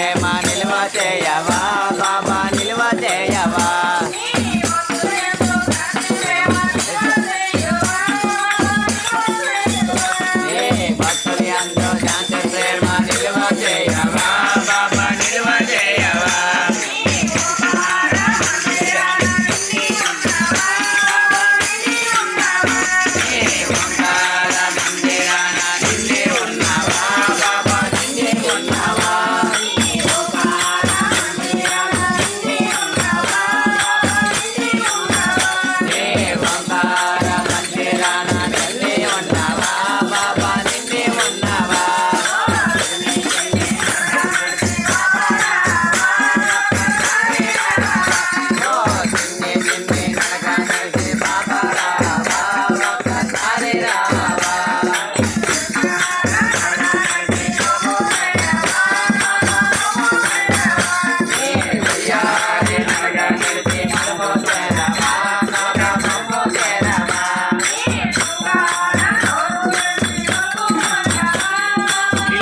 ప్రేమ నిల్వ చేయవా?